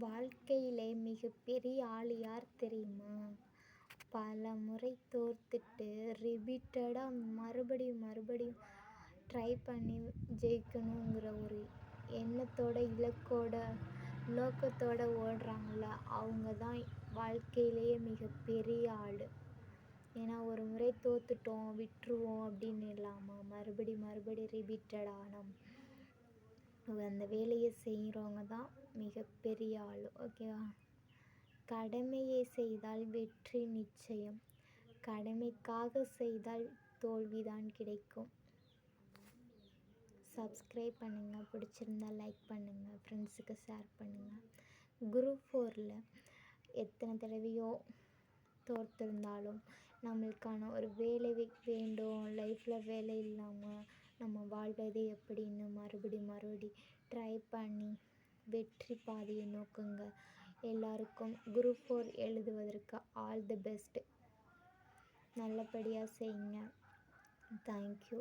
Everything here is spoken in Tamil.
வாழ்க்கையிலே மிகப்பெரிய ஆள் யார் தெரியுமா? பல முறை தோற்றுட்டு ரிப்பீட்டடாக மறுபடியும் மறுபடியும் ட்ரை பண்ணி ஜெயிக்கணுங்கிற ஒரு எண்ணத்தோட இலக்கோட நோக்கத்தோட ஓடுறாங்கள அவங்க தான் வாழ்க்கையிலேயே மிகப்பெரிய ஆள். ஏன்னா ஒரு முறை தோற்றுட்டோம் விட்டுருவோம் அப்படின்னு இல்லாமல் மறுபடி மறுபடி ரிப்பீட்டடாக நம் அந்த வேலையை செய்கிறவங்க தான் மிகப்பெரிய ஆள் ஓகேவா கடமையை செய்தால் வெற்றி நிச்சயம். கடமைக்காக செய்தால் தோல்விதான் கிடைக்கும். சப்ஸ்கிரைப் பண்ணுங்கள் பிடிச்சிருந்தா லைக் பண்ணுங்கள் ஃப்ரெண்ட்ஸுக்கு ஷேர் பண்ணுங்கள் குரூப் ஃபோரில் எத்தனை தடவையோ தோர்த்திருந்தாலும் நம்மளுக்கான ஒரு வேலை வேண்டும் லைஃப்பில் வேலை இல்லாமல் நம்ம வாழ்வது எப்படின்னு மறுபடி மறுபடி ட்ரை பண்ணி வெற்றி பாதையை நோக்குங்க. எல்லாருக்கும் குரூப் ஃபோர் எழுதுவதற்கு ஆல் தி பெஸ்ட் நல்லபடியாக செய்யுங்க தேங்க்யூ